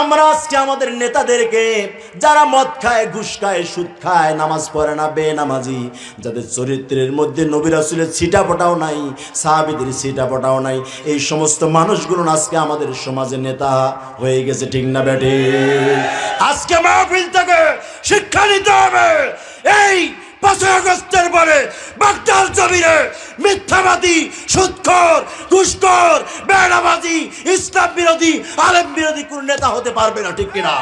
আমরা আজকে আমাদের নেতাদেরকে যারা মদ খায়, ঘুষ খায়, সুদ খায়, নামাজ পড়ে না বে নামাজি যাদের চরিত্রের মধ্যে নবী রাসুলের ছিটা পটাও নাই, সাহাবিদের ছিটা পটাও নাই, এই সমস্ত মানুষগুলো আজকে আমাদের সমাজের নেতা হয়ে গেছে, ঠিক না ব্যাটে আজকে মাহফিল থেকে শিক্ষা নিতে হবে। এই পাঁচই আগস্টের পরে বাগদাল জমিনে মিথ্যাবাদী, সুৎখর ঘুষখোর বেড়াবাজি, ইসলাম বিরোধী, আলেম বিরোধী কোন নেতা হতে পারবে না, ঠিক কিনা?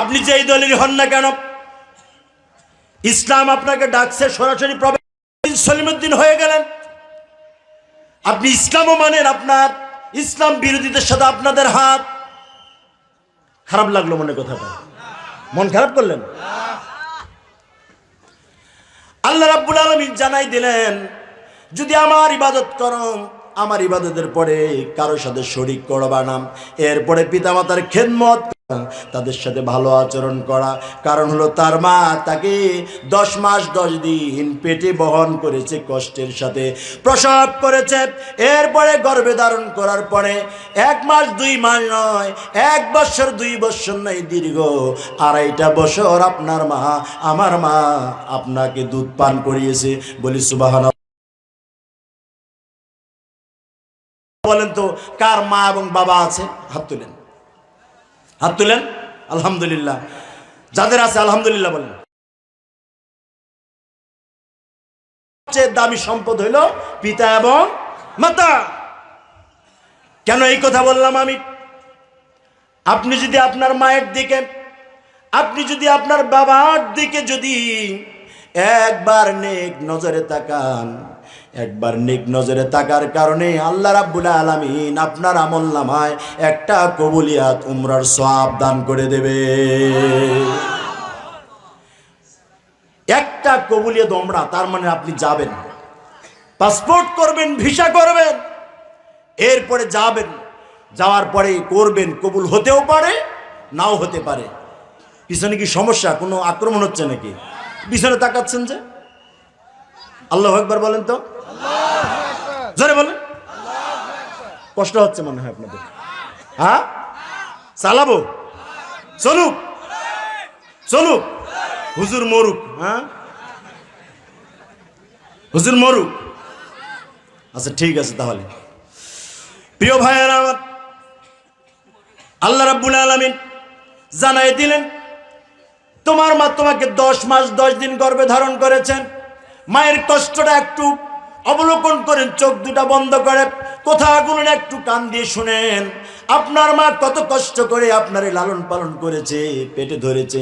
আপনি যেই দলের হন না কেন? ইসলাম আপনাকে ডাকছে, সরাসরি প্রবেশ সলিমুদ্দিন হয়ে গেলেন। আপনি ইসলামও মানেন আপনার, ইসলাম বিরোধীদের সাথে আপনাদের হাত। খারাপ লাগল মনে কথাটা। মন খারাপ করলেন? আল্লাহ রাব্বুল আলমী জানাই দিলেন, যদি আমার ইবাদত করো, আমার ইবাদতের পরে কারোর সাথে শরিক করবা না। এরপরে পিতামাতার খেদমত তাদের সাথে ভালো আচরণ করা। কারণ হলো তার মা তাকে দশ মাস দশ দিন পেটে বহন করেছে কষ্টের সাথে। প্রসব করেছে, এরপরে গর্ভে ধারণ করার পরে এক মাস দুই মাস নয়, এক বছর দুই বছর নয়, দীর্ঘ আড়াইটা বছর আপনার মা, আমার মা আপনাকে দুধ পান করিয়েছে। বলি সুবাহান বলেন তো, কার মা এবং বাবা আছে? হাত তুলেন। হাত তুলেন? আলহামদুলিল্লাহ। যাদের আছে, আলহামদুলিল্লাহ বলেন। সবচেয়ে দামি সম্পদ হইল পিতা এবং মাতা। কেন এই কথা বললাম আমি? আপনি যদি আপনার মায়ের দিকে, আপনি যদি আপনার বাবার দিকে যদি একবার নেক নজরে তাকান, একবার নেক নজরে তাকার কারণে আল্লাহ রাব্বুল আলামিন আপনার আমল নামায় একটা কবুলিয়াত উমরার সওয়াব দান করে দেবে। একটা কবুলিয়াত উমরা, তার মানে আপনি যাবেন, পাসপোর্ট করবেন, ভিসা করবেন, এরপরে যাবেন, যাওয়ার পরে করবেন, কবুল হতেও পারে, নাও হতে পারে। পিছনে কি সমস্যা, কোনো আক্রমণ হচ্ছে নাকি? পিছনে তাকাচ্ছেন যে? আল্লাহ একবার বলেন তো? জোরে বলেন। কষ্ট হচ্ছে মনে হয় আপনাদের। হ্যাঁ? চালাবো। চলুক। চলুক। হুজুর মরুক হ্যাঁ? হুজুর মরুক। আচ্ছা ঠিক আছে তাহলে। প্রিয় ভাইয়েরা আমার, আল্লাহ রাব্বুল আলামিন জানাই দিলেন তোমার মা তোমাকে দশ মাস, দশ দিন গর্ভে ধারণ করেছেন। মায়ের কষ্টটা একটু অবলোকন করেন, চোখ দুটা বন্ধ করে কথাগুলো একটু কান দিয়ে শুনেন। আপনার মা কত কষ্ট করে আপনারে লালন পালন করেছে, পেটে ধরেছে।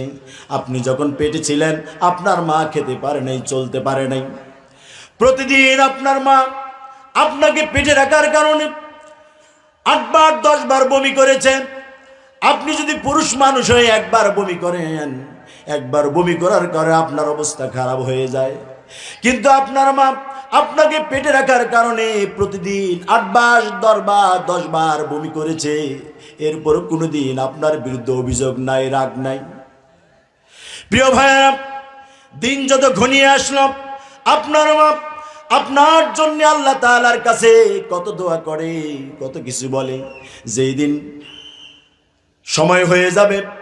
আপনি যখন পেটে ছিলেন, আপনার মা খেতে পারে নাই, চলতে পারে নাই। প্রতিদিন আপনার মা আপনাকে পেটে রাখার কারণে আটবার, দশবার বমি করেছেন আপনি যদি পুরুষ মানুষ হয়ে একবার বমি করেন একবার বমি করার কারণে আপনার অবস্থা খারাপ হয়ে যায়। কিন্তু আপনার মা আপনাকে পেটে রাখার কারণে প্রতিদিন আটবার দশবার দশবার বমি করেছে। এরপরও কোনোদিন আপনার বিরুদ্ধে অভিযোগ নাই, রাগ নাই। প্রিয় ভাইয়া দিন যত ঘনিয়ে আসলো, আপনার মা আপনার জন্য আল্লাহ তালার কাছে কত দোয়া করে, কত কিছু বলে। যেই দিন সময় হয়ে যাবে